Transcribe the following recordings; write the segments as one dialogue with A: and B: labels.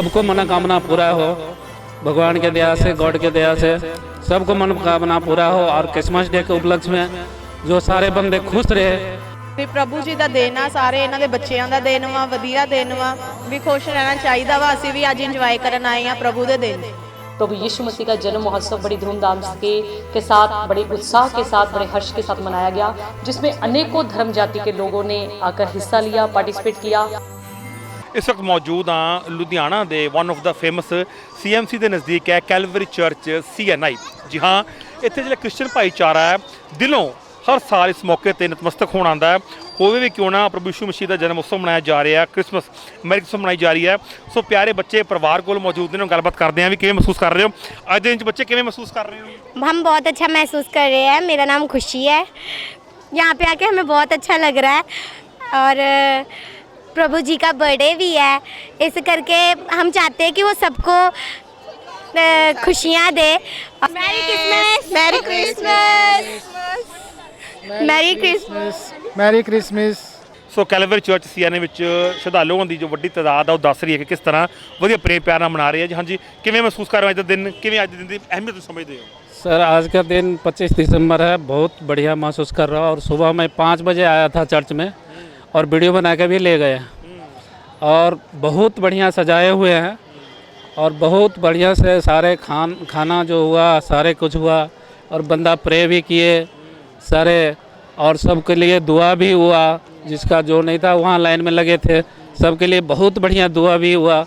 A: सबको मनोकामना पूरा हो भगवान के दया से गॉड के दया से सबको मनोकामना पूरा हो और क्रिसमस डे के उपलक्ष्य में जो सारे बंदे खुश रहे
B: ਵੀ ਪ੍ਰਭੂ ਜੀ ਦਾ ਦਿਨ ਆ ਸਾਰੇ ਇਹਨਾਂ ਦੇ ਬੱਚਿਆਂ ਦਾ ਦਿਨ ਵਾ ਵਧੀਆ ਦਿਨ ਵਾ ਵੀ ਖੁਸ਼ ਰਹਿਣਾ ਚਾਹੀਦਾ ਵਾ ਅਸੀਂ ਵੀ ਅੱਜ ਇੰਜੋਏ ਕਰਨ ਆਏ ਆ ਪ੍ਰਭੂ ਦੇ ਦਿਨ
C: प्रभु यीशु मसीह का जन्म महोत्सव बड़ी धूमधाम के के साथ बड़े उत्साह के साथ बड़े हर्ष के साथ मनाया गया जिसमें अनेकों धर्म जाति के लोगों ने आकर हिस्सा लिया पार्टिसिपेट किया
D: ਇਸ ਵਕਤ ਮੌਜੂਦ ਹਾਂ ਲੁਧਿਆਣਾ ਦੇ ਵਨ ਆਫ ਦਾ ਫੇਮਸ ਸੀਐਮਸੀ ਦੇ ਨਜ਼ਦੀਕ ਹੈ ਕੈਲਵਰੀ ਚਰਚ ਸੀਐਨਆਈ ਜੀ ਹਾਂ ਇੱਥੇ ਜਿਹੜਾ ਕ੍ਰਿਸਚੀਅਨ ਭਾਈਚਾਰਾ ਹੈ ਦਿਲੋਂ ਹਰ ਸਾਲ ਇਸ ਮੌਕੇ ਤੇ ਨਤਮਸਤਕ ਹੋਣ ਆਉਂਦਾ ਹੈ ਹੋਵੇ ਵੀ ਕਿਉਂ ਨਾ ਪ੍ਰਭੂ ਯਿਸੂ ਮਸੀਹ ਦਾ ਜਨਮ ਉਤਸਵ ਮਨਾਇਆ ਜਾ ਰਿਹਾ ਹੈ ਕ੍ਰਿਸਮਸ ਮੈਰੀ ਕ੍ਰਿਸਮਸ ਮਨਾਈ ਜਾ ਰਹੀ ਹੈ ਸੋ ਪਿਆਰੇ ਬੱਚੇ ਪਰਿਵਾਰ ਕੋਲ ਮੌਜੂਦ ਨੇ ਉਹਨਾਂ ਨਾਲ ਗੱਲਬਾਤ ਕਰਦੇ ਹਾਂ ਵੀ ਕਿਵੇਂ ਮਹਿਸੂਸ ਕਰ ਰਹੇ ਹੋ ਅੱਜ ਦੇ ਦਿਨ 'ਚ ਬੱਚੇ ਕਿਵੇਂ ਮਹਿਸੂਸ ਕਰ ਰਹੇ ਹੋ
E: हम बहुत अच्छा महसूस कर रहे हैं मेरा नाम खुशी है यहाँ पे आके हमें बहुत अच्छा लग रहा है और अ, प्रभु जी का बर्थडे भी है इस करके हम चाहते हैं कि वो सबको अ, खुशियाँ दे merry Christmas merry Christmas merry Christmas
F: merry Christmas
D: so Calvary church CNA ਵਿੱਚ ਸ਼ਰਧਾਲੂਆਂ ਦੀ ਜੋ ਵੱਡੀ ਤਾਦਾਦ ਆ ਉਹ ਦੱਸ ਰਹੀ ਹੈ ਕਿ ਕਿਸ ਤਰ੍ਹਾਂ ਵਧੀਆ ਪ੍ਰੇਮ ਪਿਆਰ ਨਾਲ ਮਨਾ ਰਹੇ ਆ ਜੀ ਹਾਂਜੀ ਕਿਵੇਂ ਮਹਿਸੂਸ ਕਰ ਰਹੇ ਹੋ ਅੱਜ ਦਾ ਦਿਨ ਕਿਵੇਂ ਅੱਜ ਦੇ ਦਿਨ ਦੀ ਅਹਿਮੀਅਤ ਨੂੰ ਸਮਝਦੇ ਹੋ
A: सर आज का दिन 25 दिसंबर है बहुत बढ़िया महसूस कर रहा हूँ और सुबह मैं पाँच बजे आया था चर्च में और वीडियो बना के भी ले गए और बहुत बढ़िया सजाए हुए हैं और बहुत बढ़िया से सारे खान, खाना जो हुआ, सारे कुछ हुआ और बंदा प्रे भी किए, सारे और सबके लिए दुआ भी हुआ, जिसका जो नहीं था वहाँ लाइन में लगे थे। सबके लिए बहुत बढ़िया दुआ भी हुआ,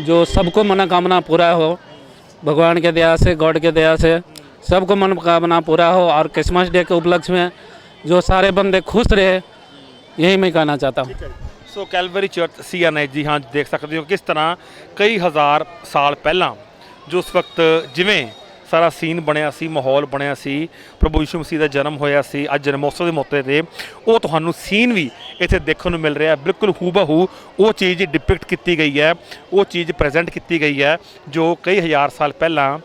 A: जो सबको मनोकामना पूरा हो। भगवान के दया से, गॉड के दया से सबको मनोकामना पूरा हो और क्रिसमस डे के उपलक्ष्य में जो सारे बंदे खुश रहे यही मैं कहना चाहता हूँ
D: ਸੋ ਕੈਲਵਰੀ ਚਰਚ ਸੀਐਨਏ ਜੀ ਹਾਂ ਦੇਖ ਸਕਦੇ ਹੋ ਕਿਸ ਤਰ੍ਹਾਂ ਕਈ ਹਜ਼ਾਰ ਸਾਲ ਪਹਿਲਾਂ ਜੋ ਉਸ ਵਕਤ ਜਿਵੇਂ ਸਾਰਾ ਸੀਨ ਬਣਿਆ ਸੀ ਮਾਹੌਲ ਬਣਿਆ ਸੀ ਪ੍ਰਭੂ ਯਿਸੂ ਮਸੀਹ ਦਾ ਜਨਮ ਹੋਇਆ ਸੀ ਅੱਜ ਜਨਮੋਤਸਵ ਦੇ ਮੌਕੇ ਤੇ ਉਹ ਤੁਹਾਨੂੰ ਸੀਨ ਵੀ ਇੱਥੇ ਦੇਖਣ ਨੂੰ ਮਿਲ ਰਿਹਾ ਹੈ ਬਿਲਕੁਲ ਹੂਬਹੂ ਉਹ ਚੀਜ਼ ਡਿਪਿਕਟ ਕੀਤੀ ਗਈ ਹੈ ਉਹ ਚੀਜ਼ ਪ੍ਰੈਜ਼ੈਂਟ ਕੀਤੀ ਗਈ ਹੈ ਜੋ ਕਈ ਹਜ਼ਾਰ ਸਾਲ ਪਹਿਲਾਂ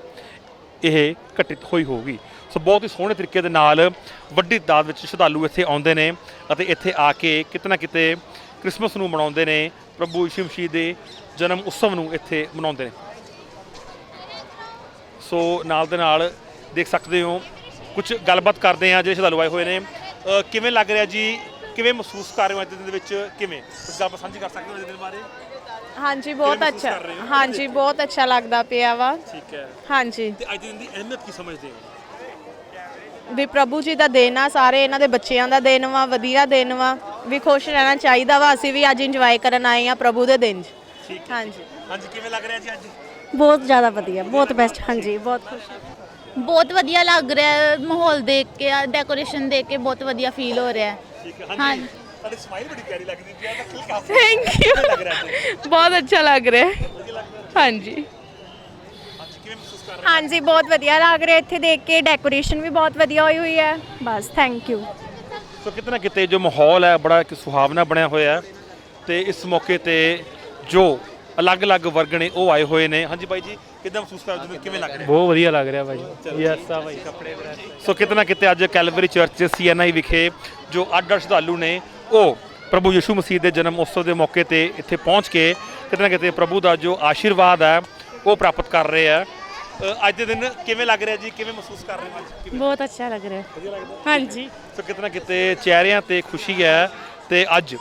D: ਇਹ ਘਟਿਤ ਹੋਈ ਹੋਊਗੀ ਸੋ ਬਹੁਤ ਹੀ ਸੋਹਣੇ ਤਰੀਕੇ ਦੇ ਨਾਲ ਵੱਡੀ ਤਾਦਾਦ ਵਿੱਚ ਸ਼ਰਧਾਲੂ ਇੱਥੇ ਆਉਂਦੇ ਨੇ ਅਤੇ ਇੱਥੇ ਆ ਕੇ ਕਿਤੇ ਨਾ ਕਿਤੇ ਕ੍ਰਿਸਮਸ ਨੂੰ ਮਨਾਉਂਦੇ ਨੇ ਪ੍ਰਭੂ ਯਿਸੂ ਮਸੀਹ ਦੇ ਜਨਮ ਉਤਸਵ ਨੂੰ ਇੱਥੇ ਮਨਾਉਂਦੇ ਨੇ। ਸੋ ਨਾਲ ਦੇ ਨਾਲ ਦੇਖ ਸਕਦੇ ਹੋ ਕੁਝ ਗੱਲਬਾਤ ਕਰਦੇ ਆ ਜਿਹੜੇ ਸ਼ਰਧਾਲੂ ਆਏ ਹੋਏ ਨੇ। ਕਿਵੇਂ ਲੱਗ ਰਿਹਾ ਜੀ? ਕਿਵੇਂ ਮਹਿਸੂਸ ਕਰ ਰਹੇ ਹੋ ਅੱਜ ਦੇ ਦਿਨ ਦੇ ਵਿੱਚ? ਕਿਵੇਂ? ਕੁਝ ਗੱਲਬਾਤ ਸਾਂਝੀ ਕਰ ਸਕਦੇ ਹੋ ਅੱਜ ਦੇ ਦਿਨ ਬਾਰੇ?
B: ਹਾਂਜੀ ਬਹੁਤ ਅੱਛਾ? ਹਾਂਜੀ ਬਹੁਤ ਅੱਛਾ ਲੱਗਦਾ ਪਿਆ ਵਾ।
D: ਠੀਕ ਹੈ।
B: ਹਾਂਜੀ।
D: ਤੇ ਅੱਜ ਦੇ ਦਿਨ ਦੀ ਅਹਿਮੀਅਤ ਕੀ ਸਮਝਦੇ ਹੋ?
B: ਵੀ ਪ੍ਰਭੂ ਜੀ ਦਾ ਦੇਣ ਆ ਸਾਰੇ ਇਹਨਾਂ ਦੇ ਬੱਚਿਆਂ ਦਾ ਦੇਣ ਵਾ ਵਧੀਆ ਦੇਣ ਵਾ। ਵੀ ਖੁਸ਼ ਰਹਿਣਾ ਚਾਹੀਦਾ ਵਾ ਅਸੀਂ ਵੀ ਅੱਜ ਇੰਜੋਏ ਕਰਨ ਆਏ ਆ ਪ੍ਰਭੂ ਦੇ ਦਿਨ 'ਚ।
E: ਬਹੁਤ ਜ਼ਿਆਦਾ ਵਧੀਆ ਬਹੁਤ ਬੈਸਟ ਹਾਂਜੀ ਬਹੁਤ ਖੁਸ਼।
G: ਬਹੁਤ ਵਧੀਆ ਲੱਗ ਰਿਹਾ ਮਾਹੌਲ ਦੇਖ ਕੇ ਡੈਕੋਰੇਸ਼ਨ ਦੇਖ ਕੇ ਬਹੁਤ ਵਧੀਆ ਫੀਲ ਹੋ ਰਿਹਾ। ਹਾਂਜੀ।
B: ਬਹੁਤ ਅੱਛਾ ਲੱਗ ਰਿਹਾ। ਹਾਂਜੀ।
D: ਹਾਂਜੀ ਬਹੁਤ ਵਧੀਆ ਲੱਗ ਰਿਹਾ
E: ਇੱਥੇ ਦੇਖ ਕੇ। ਡੈਕੋਰੇਸ਼ਨ ਵੀ ਬਹੁਤ ਵਧੀਆ ਹੋਈ ਹੋਈ ਹੈ। ਬਸ ਥੈਂਕ
D: ਯੂ ਸੋ ਕਿਤਨਾ ਕਿਤੇ ਜੋ ਮਾਹੌਲ ਹੈ ਬੜਾ ਇੱਕ ਸੁਹਾਵਣਾ ਬਣਿਆ ਹੋਇਆ ਹੈ। ਤੇ ਇਸ ਮੌਕੇ ਤੇ ਜੋ ਅਲੱਗ-ਅਲੱਗ ਵਰਗ ਨੇ ਉਹ ਆਏ ਹੋਏ ਨੇ। ਹਾਂਜੀ ਬਾਈ ਜੀ ਕਿਦਾਂ ਮਹਿਸੂਸ ਕਰਦੇ ਹੋ? ਕਿਵੇਂ ਲੱਗ ਰਿਹਾ?
A: ਬਹੁਤ ਵਧੀਆ ਲੱਗ ਰਿਹਾ ਭਾਈ ਯੈਸ ਆ ਭਾਈ ਕੱਪੜੇ
D: ਸੋ ਕਿਤਨਾ ਕਿਤੇ ਅੱਜ ਕੈਲਵਰੀ ਚਰਚ ਸੀਐਨਆਈ ਵਿਖੇ ਜੋ ਅੱਡ-ਅੱਡ ਸ਼ਰਧਾਲੂ ਨੇ ਉਹ ਪ੍ਰਭੂ ਯਿਸੂ ਮਸੀਹ ਦੇ ਜਨਮ ਉਤਸਵ ਦੇ ਮੌਕੇ ਤੇ ਇੱਥੇ ਪਹੁੰਚ ਕੇ ਕਿਤਨਾ ਕਿਤੇ ਪ੍ਰਭੂ ਦਾ ਜੋ ਆਸ਼ੀਰਵਾਦ ਹੈ ਉਹ ਪ੍ਰਾਪਤ ਕਰ ਰਹੇ ਆ ਅੱਜ ਦੇ ਦਿਨ ਕਿਵੇਂ ਲੱਗ ਰਿਹਾ ਜੀ? ਕਿਵੇਂ ਮਹਿਸੂਸ ਕਰ ਰਹੇ ਹੋ ਅੱਜ?
E: ਬਹੁਤ ਅੱਛਾ ਲੱਗ ਰਿਹਾ। ਹਾਂਜੀ।
D: ਸੋ ਕਿਤਨਾ ਕਿਤੇ ਚਿਹਰਿਆਂ ਤੇ ਖੁਸ਼ੀ ਹੈ ਤੇ ਅੱਜ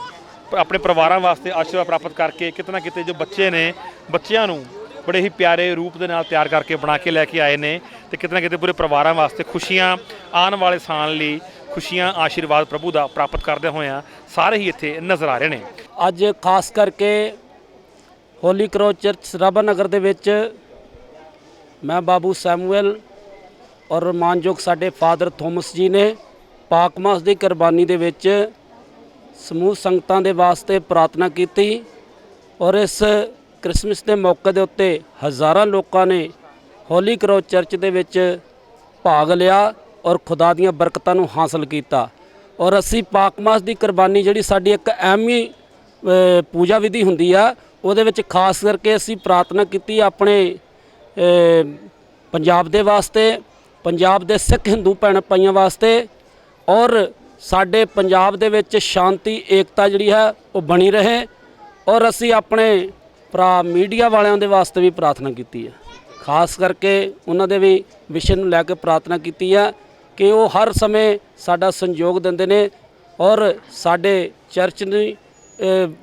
D: ਆਪਣੇ ਪਰਿਵਾਰਾਂ ਵਾਸਤੇ ਆਸ਼ੀਰਵਾਦ ਪ੍ਰਾਪਤ ਕਰਕੇ ਕਿਤਨਾ ਕਿਤੇ ਜੋ ਬੱਚੇ ਨੇ ਬੱਚਿਆਂ ਨੂੰ ਬੜੇ ਹੀ ਪਿਆਰੇ ਰੂਪ ਦੇ ਨਾਲ ਤਿਆਰ ਕਰਕੇ ਬਣਾ ਕੇ ਲੈ ਕੇ ਆਏ ਨੇ ਤੇ ਕਿਤਨਾ ਕਿਤੇ ਪੂਰੇ ਪਰਿਵਾਰਾਂ ਵਾਸਤੇ ਖੁਸ਼ੀਆਂ ਆਉਣ ਵਾਲੇ ਸਾਲ ਲਈ ਖੁਸ਼ੀਆਂ ਆਸ਼ੀਰਵਾਦ ਪ੍ਰਭੂ ਦਾ ਪ੍ਰਾਪਤ ਕਰਦੇ ਹੋਇਆਂ ਸਾਰੇ ਹੀ ਇੱਥੇ ਨਜ਼ਰ ਆ ਰਹੇ ਨੇ।
A: ਅੱਜ ਖਾਸ ਕਰਕੇ holy cross church Sarabha Nagar ਦੇ ਵਿੱਚ ਮੈਂ ਬਾਬੂ ਸੈਮੂਅਲ ਔਰ ਮਾਨਯੋਗ ਸਾਡੇ ਫਾਦਰ ਥੋਮਸ ਜੀ ਨੇ ਪਾਕ ਮਾਸ ਦੀ ਕੁਰਬਾਨੀ ਦੇ ਵਿੱਚ ਸਮੂਹ ਸੰਗਤਾਂ ਦੇ ਵਾਸਤੇ ਪ੍ਰਾਰਥਨਾ ਕੀਤੀ ਔਰ ਇਸ ਕ੍ਰਿਸਮਸ ਦੇ ਮੌਕੇ ਦੇ ਉੱਤੇ ਹਜ਼ਾਰਾਂ ਲੋਕਾਂ ਨੇ ਹੋਲੀ ਕਰੋ ਚਰਚ ਦੇ ਵਿੱਚ ਭਾਗ ਲਿਆ ਔਰ ਖੁਦਾ ਦੀਆਂ ਬਰਕਤਾਂ ਨੂੰ ਹਾਸਲ ਕੀਤਾ ਔਰ ਅਸੀਂ ਪਾਕ ਮਾਸ ਦੀ ਕੁਰਬਾਨੀ ਜਿਹੜੀ ਸਾਡੀ ਇੱਕ ਅਹਿਮੀ ਪੂਜਾ ਵਿਧੀ ਹੁੰਦੀ ਆ, ਉਹਦੇ ਵਿੱਚ ਖਾਸ ਕਰਕੇ ਅਸੀਂ ਪ੍ਰਾਰਥਨਾ ਕੀਤੀ ਆਪਣੇ ਪੰਜਾਬ ਦੇ ਵਾਸਤੇ, ਪੰਜਾਬ ਦੇ ਸਿੱਖ ਹਿੰਦੂ ਭੈਣ ਭਾਈਆਂ ਵਾਸਤੇ ਔਰ ਸਾਡੇ ਪੰਜਾਬ ਦੇ ਵਿੱਚ ਸ਼ਾਂਤੀ, ਏਕਤਾ ਜਿਹੜੀ ਹੈ ਉਹ ਬਣੀ ਰਹੇ ਔਰ ਅਸੀਂ ਆਪਣੇ ਭਰਾ ਮੀਡੀਆ ਵਾਲਿਆਂ ਦੇ ਵਾਸਤੇ ਵੀ ਪ੍ਰਾਰਥਨਾ ਕੀਤੀ ਹੈ। ਖਾਸ ਕਰਕੇ ਉਹਨਾਂ ਦੇ ਵੀ ਵਿਸ਼ੇ ਨੂੰ ਲੈ ਕੇ ਪ੍ਰਾਰਥਨਾ ਕੀਤੀ ਹੈ ਕਿ ਉਹ ਹਰ ਸਮੇਂ ਸਾਡਾ ਸੰਯੋਗ ਦਿੰਦੇ ਨੇ ਔਰ ਸਾਡੇ ਚਰਚ ਨੂੰ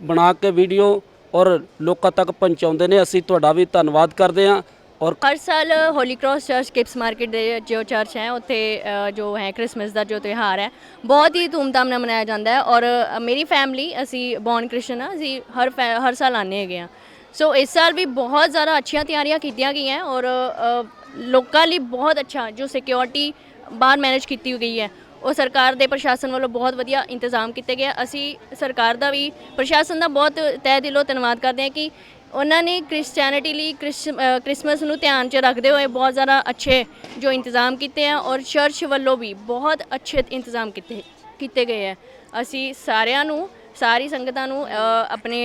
A: ਬਣਾ ਕੇ ਵੀਡੀਓ ਔਰ ਲੋਕਾਂ ਤੱਕ ਪਹੁੰਚਾਉਂਦੇ ਨੇ। ਅਸੀਂ ਤੁਹਾਡਾ ਵੀ ਧੰਨਵਾਦ ਕਰਦੇ ਹਾਂ। ਔਰ
F: ਹਰ ਸਾਲ Holy Cross church Kipps market ਦੇ ਜੋ ਚਰਚ ਹੈ ਉੱਥੇ ਅ, ਜੋ ਹੈ ਕ੍ਰਿਸਮਸ ਦਾ ਜੋ ਤਿਉਹਾਰ ਹੈ ਬਹੁਤ ਹੀ ਧੂਮਧਾਮ ਨਾਲ ਮਨਾਇਆ ਜਾਂਦਾ ਹੈ ਔਰ ਅ, ਮੇਰੀ ਫੈਮਿਲੀ ਅਸੀਂ ਬੌਰਨ ਕ੍ਰਿਸਚਨ ਆ ਅਸੀਂ ਹਰ ਫੈ- ਹਰ ਸਾਲ ਆਉਂਦੇ ਹੈਗੇ ਆ ਸੋ ਇਸ ਸਾਲ ਵੀ ਬਹੁਤ ਜ਼ਿਆਦਾ ਅੱਛੀਆਂ ਤਿਆਰੀਆਂ ਕੀਤੀਆਂ ਗਈਆਂ ਔਰ ਅ, ਲੋਕਾਂ ਲਈ ਬਹੁਤ ਅੱਛਾ ਜੋ ਸਿਕਿਉਰਿਟੀ ਬਾਹਰ ਮੈਨੇਜ ਕੀਤੀ ਗਈ ਹੈ ਉਹ ਸਰਕਾਰ ਦੇ ਪ੍ਰਸ਼ਾਸਨ ਵੱਲੋਂ ਬਹੁਤ ਵਧੀਆ ਇੰਤਜ਼ਾਮ ਕੀਤੇ ਗਏ ਆ। ਅਸੀਂ ਸਰਕਾਰ ਦਾ ਵੀ ਪ੍ਰਸ਼ਾਸਨ ਦਾ ਬਹੁਤ ਤਹਿ ਦਿਲੋਂ ਧੰਨਵਾਦ ਕਰਦੇ ਹਾਂ ਕਿ ਉਹਨਾਂ ਨੇ ਕ੍ਰਿਸਚੀਅਨਿਟੀ ਲਈ ਕ੍ਰਿਸਮਸ ਨੂੰ ਧਿਆਨ 'ਚ ਰੱਖਦੇ ਹੋਏ ਬਹੁਤ ਜ਼ਿਆਦਾ ਅੱਛੇ ਜੋ ਇੰਤਜ਼ਾਮ ਕੀਤੇ ਆ ਔਰ ਚਰਚ ਵੱਲੋਂ ਵੀ ਬਹੁਤ ਅੱਛੇ ਇੰਤਜ਼ਾਮ ਕੀਤੇ ਕੀਤੇ ਗਏ ਆ। ਅਸੀਂ ਸਾਰਿਆਂ ਨੂੰ ਸਾਰੀ ਸੰਗਤਾਂ ਨੂੰ ਆਪਣੇ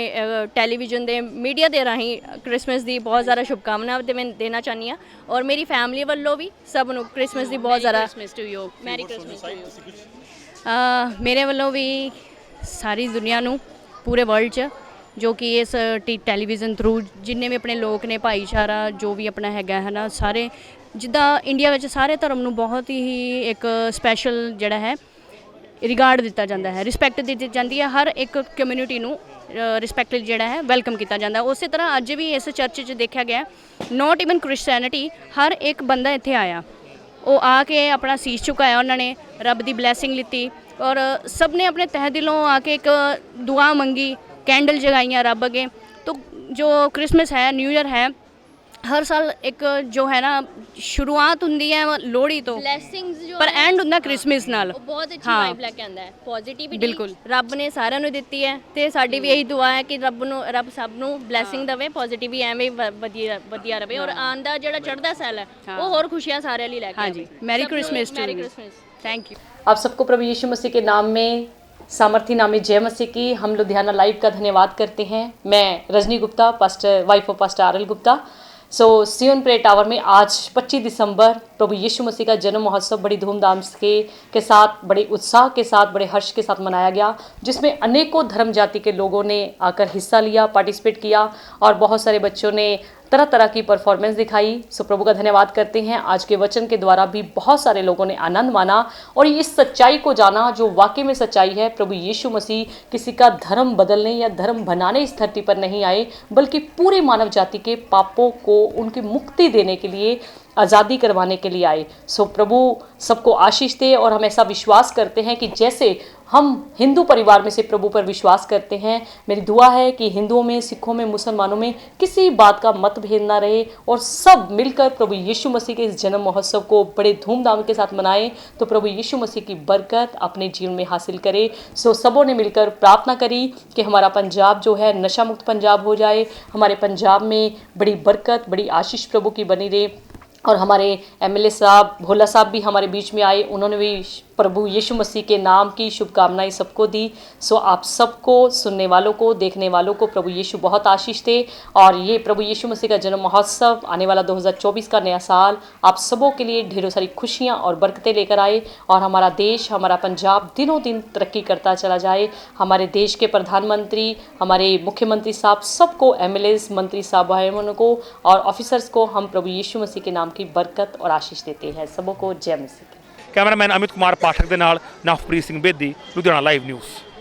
F: ਟੈਲੀਵਿਜ਼ਨ ਦੇ ਮੀਡੀਆ ਦੇ ਰਾਹੀਂ ਕ੍ਰਿਸਮਸ ਦੀ ਬਹੁਤ ਜ਼ਿਆਦਾ ਸ਼ੁਭਕਾਮਨਾਵਾਂ ਦੇ ਮੈਂ ਦੇਣਾ ਚਾਹੁੰਦੀ ਹਾਂ ਔਰ ਮੇਰੀ ਫੈਮਿਲੀ ਵੱਲੋਂ ਵੀ ਸਭ ਨੂੰ ਕ੍ਰਿਸਮਸ ਦੀ ਬਹੁਤ ਜ਼ਿਆਦਾ Christmas to you merry Christmas to you ਮੇਰੇ ਵੱਲੋਂ ਵੀ ਸਾਰੀ ਦੁਨੀਆ ਨੂੰ ਪੂਰੇ ਵਰਲਡ 'ਚ ਜੋ ਕਿ ਇਸ ਟੀ ਟੈਲੀਵਿਜ਼ਨ ਥਰੂ ਜਿੰਨੇ ਵੀ ਆਪਣੇ ਲੋਕ ਨੇ, ਭਾਈਚਾਰਾ ਜੋ ਵੀ ਆਪਣਾ ਹੈਗਾ ਹੈ ਨਾ ਸਾਰੇ ਜਿੱਦਾਂ ਇੰਡੀਆ ਵਿੱਚ ਸਾਰੇ ਧਰਮ ਨੂੰ ਬਹੁਤ ਹੀ ਇੱਕ ਸਪੈਸ਼ਲ ਜਿਹੜਾ ਹੈ ਰਿਗਾਰਡ ਦਿੱਤਾ ਜਾਂਦਾ ਹੈ ਰਿਸਪੈਕਟ ਦਿੱਤੀ ਜਾਂਦੀ ਹੈ, ਹਰ ਇੱਕ ਕਮਿਊਨਿਟੀ ਨੂੰ ਰਿਸਪੈਕਟ ਜਿਹੜਾ ਹੈ ਵੈਲਕਮ ਕੀਤਾ ਜਾਂਦਾ ਹੈ। ਉਸੇ ਤਰ੍ਹਾਂ ਅੱਜ ਵੀ ਇਸ ਚਰਚ 'ਚ ਦੇਖਿਆ ਗਿਆ ਨਾਟ ਇਵਨ ਕ੍ਰਿਸਚੀਅਨਿਟੀ ਹਰ ਇੱਕ ਬੰਦਾ ਇੱਥੇ ਆਇਆ ਉਹ ਆ ਕੇ ਆਪਣਾ ਸੀਸ ਝੁਕਾਇਆ ਉਹਨਾਂ ਨੇ, ਰੱਬ ਦੀ ਬਲੇਸਿੰਗ ਲਿੱਤੀ ਔਰ ਸਭ ਨੇ ਆਪਣੇ ਤਹਿ ਦਿਲੋਂ ਆ ਕੇ ਇੱਕ ਦੁਆ ਮੰਗੀ ਕੈਂਡਲ ਜਗਾਈਆਂ ਰੱਬ ਅੱਗੇ ਤੋ ਜੋ ਕ੍ਰਿਸਮਸ ਹੈ ਨਿਊ ਇਅਰ ਹੈ ਹਰ ਸਾਲ ਇੱਕ ਜੋ ਹੈ ਨਾ ਸ਼ੁਰੂਆਤ ਹੁੰਦੀ ਹੈ ਲੋਹੜੀ ਤੋਂ
B: ਬਲੇਸਿੰਗਸ ਜੋ
F: ਪਰ ਐਂਡ ਹੁੰਦਾ ਕ੍ਰਿਸਮਸ ਨਾਲ
B: ਉਹ ਬਹੁਤ ਅੱਛੀ
F: ਹਾਂ।
B: ਵਾਈਬ ਲੈ ਕੇ ਆਉਂਦਾ ਹੈ ਪੋਜ਼ਿਟਿਵਿਟੀ
F: ਬਿਲਕੁਲ ਰੱਬ ਨੇ ਸਾਰਿਆਂ ਨੂੰ ਦਿੱਤੀ ਹੈ ਤੇ ਸਾਡੀ ਵੀ ਇਹੀ ਦੁਆ ਹੈ ਕਿ ਰੱਬ ਨੂੰ ਰੱਬ ਸਭ ਨੂੰ ਬਲੇਸਿੰਗ ਦੇਵੇ ਪੋਜ਼ਿਟਿਵੀ ਐਵੇਂ ਵ- ਵਧੀਆ ਵਧੀਆ ਰਵੇ ਔਰ ਆਉਣ ਦਾ ਜਿਹੜਾ ਚੜ੍ਹਦਾ ਸਾਲ ਹੈ ਉਹ ਹੋਰ ਖੁਸ਼ੀਆਂ ਸਾਰਿਆਂ ਲਈ ਲੈ ਕੇ ਹਾਂਜੀ
B: ਆਵੇ
F: ਮੈਰੀ
B: ਸਭ ਨੂੰ
F: Christmas to
B: merry
F: you
B: Christmas
F: thank you
C: आप सबको प्रभु यीशु मसीह के नाम में सामर्थी नामी जय मसीह की। हम लुधियाना लाइव का धन्यवाद करते हैं। मैं Rajni Gupta pastor wife of pastor R L Gupta. So Zion pray tower में आज 25 दिसंबर, प्रभु यीशु मसीह का जन्म महोत्सव बड़ी धूमधाम के के साथ, बड़े उत्साह के साथ, बड़े हर्ष के साथ मनाया गया, जिसमें अनेकों धर्म जाति के लोगों ने आकर हिस्सा लिया पार्टिसिपेट किया, और बहुत सारे बच्चों ने तरह तरह की परफॉर्मेंस दिखाई। सो प्रभु का धन्यवाद करते हैं। आज के वचन के द्वारा भी बहुत सारे लोगों ने आनंद माना और इस सच्चाई को जाना जो वाकई में सच्चाई है, प्रभु यीशु मसीह किसी का धर्म बदलने या धर्म बनाने इस धरती पर नहीं आए, बल्कि पूरे मानव जाति के पापों को उनकी मुक्ति देने के लिए, आज़ादी करवाने के लिए आए। सो प्रभु सबको आशीष दे और हम ऐसा विश्वास करते हैं कि जैसे हम हिंदू परिवार में से प्रभु पर विश्वास करते हैं। मेरी दुआ है कि हिंदुओं में, सिखों में, मुसलमानों में किसी बात का मतभेद ना रहे और सब मिलकर प्रभु यीशु मसीह के इस जन्म महोत्सव को बड़े धूमधाम के साथ मनाएँ। तो प्रभु यीशु मसीह की बरकत अपने जीवन में हासिल करें। सो सबों ने मिलकर प्रार्थना करी कि हमारा पंजाब जो है, नशा मुक्त पंजाब हो जाए। हमारे पंजाब में बड़ी बरकत, बड़ी आशीष प्रभु की बनी रहे। और हमारे एमएलए साहब, भोला साहब भी हमारे बीच में आए। उन्होंने भी प्रभु यीशु मसीह के नाम की शुभकामनाएँ सबको दी। सो आप सबको, सुनने वालों को, देखने वालों को प्रभु यीशु बहुत आशीष दे। और ये प्रभु यीशु मसीह का जन्म महोत्सव आने वाला 2024 का नया साल आप सबों के लिए ढेरों सारी खुशियाँ और बरकतें लेकर आए। और हमारा देश, हमारा पंजाब दिनों दिन तरक्की करता चला जाए। हमारे देश के प्रधानमंत्री, हमारे मुख्यमंत्री साहब सबको एम मंत्री साहब भाई को और ऑफिसर्स को हम प्रभु यीशु मसीह के नाम की बरकत और आशीष देते हैं सबों को जय मसीह
D: कैमरामैन अमित कुमार पाठक के नाल नाफप्रीत सिंह बेदी लुधियाना लाइव न्यूज़